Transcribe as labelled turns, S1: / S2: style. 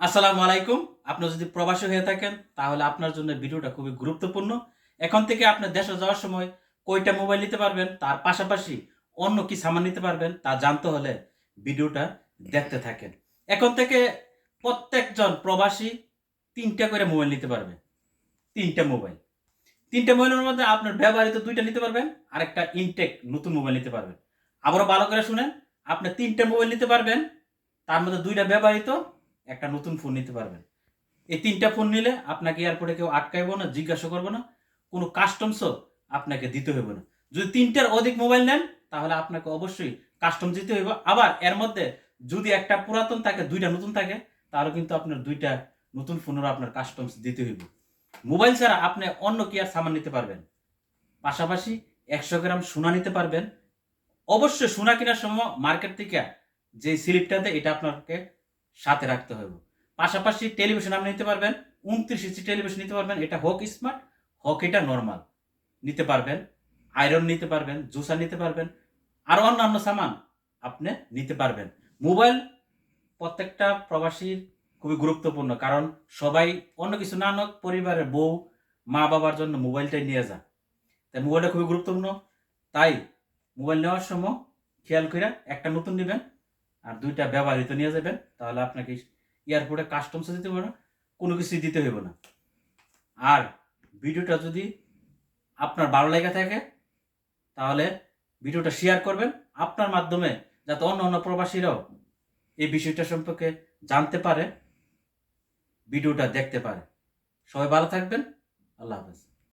S1: আসসালামু আলাইকুম। আপনি যদি প্রবাসী হয়ে থাকেন, তাহলে আপনার জন্য ভিডিওটা খুবই গুরুত্বপূর্ণ। এখন থেকে আপনি দেশে যাওয়ার সময় কয়টা মোবাইল নিতে পারবেন, তার পাশাপাশি অন্য কি সামান নিতে পারবেন, তা জানতে হলে ভিডিওটা দেখতে থাকেন। এখন থেকে প্রত্যেকজন প্রবাসী তিনটা করে মোবাইল নিতে পারবে। তিনটা মোবাইল। তিনটা মোবাইলের মধ্যে আপনার ব্যবহৃত দুইটা নিতে পারবেন আর একটা ইনটেক নতুন মোবাইল নিতে পারবেন। আবারও ভালো করে শুনেন, আপনি তিনটা মোবাইল নিতে পারবেন, তার মধ্যে দুইটা ব্যবহৃত একটা নতুন ফোন নিতে পারবেন। এই তিনটা ফোন নিলে আপনাকে এয়ারপোর্টে কেউ আটকাইব না, জিজ্ঞাসা করব না, কোনো কাস্টমসও আপনাকে দিতে হইব না। যদি তিনটার অধিক মোবাইল নেন, তাহলে আপনাকে অবশ্যই কাস্টম দিতে হইব। আবার এর মধ্যে যদি একটা পুরাতন থাকে, দুইটা নতুন থাকে, তাহলে কিন্তু আপনার দুইটা নতুন ফোনেরও আপনার কাস্টমস দিতে হইব। মোবাইল ছাড়া আপনি অন্য কি আর সামান নিতে পারবেন? পাশাপাশি একশো গ্রাম সোনা নিতে পারবেন। অবশ্যই সোনা কেনার সময় মার্কেট থেকে যে স্লিপটাতে এটা আপনাকে সাথে রাখতে হবে পাশাপাশি টেলিভিশন আপনি নিতে পারবেন, উনত্রিশ ইঞ্চি টেলিভিশন নিতে পারবেন, এটা হোক স্মার্ট হোক এটা নর্মাল নিতে পারবেন আয়রন নিতে পারবেন জুসার নিতে পারবেন, আর অন্যান্য সামান আপনি নিতে পারবেন। মোবাইল প্রত্যেকটা প্রবাসীর খুবই গুরুত্বপূর্ণ, কারণ সবাই অন্য কিছু না পরিবারের বউ, মা বাবার জন্য মোবাইলটাই নিয়ে যায় তাই মোবাইলটা খুবই গুরুত্বপূর্ণ। তাই মোবাইল নেওয়ার সময় খেয়াল করে একটা নতুন নেবেন আর দুইটা ব্যবহৃত নিয়ে যাবেন, তাহলে আপনাকে এয়ারপোর্টে কাস্টমস দিতে হবে না, কোনো কিছু দিতে হইব না। আর ভিডিওটা যদি আপনার ভালো লেগে থাকে, তাহলে ভিডিওটা শেয়ার করবেন আপনার মাধ্যমে, যাতে অন্য অন্য প্রবাসীরাও এই বিষয়টা সম্পর্কে জানতে পারে, ভিডিওটা দেখতে পারে। সবাই ভালো থাকবেন, আল্লাহ হাফেজ।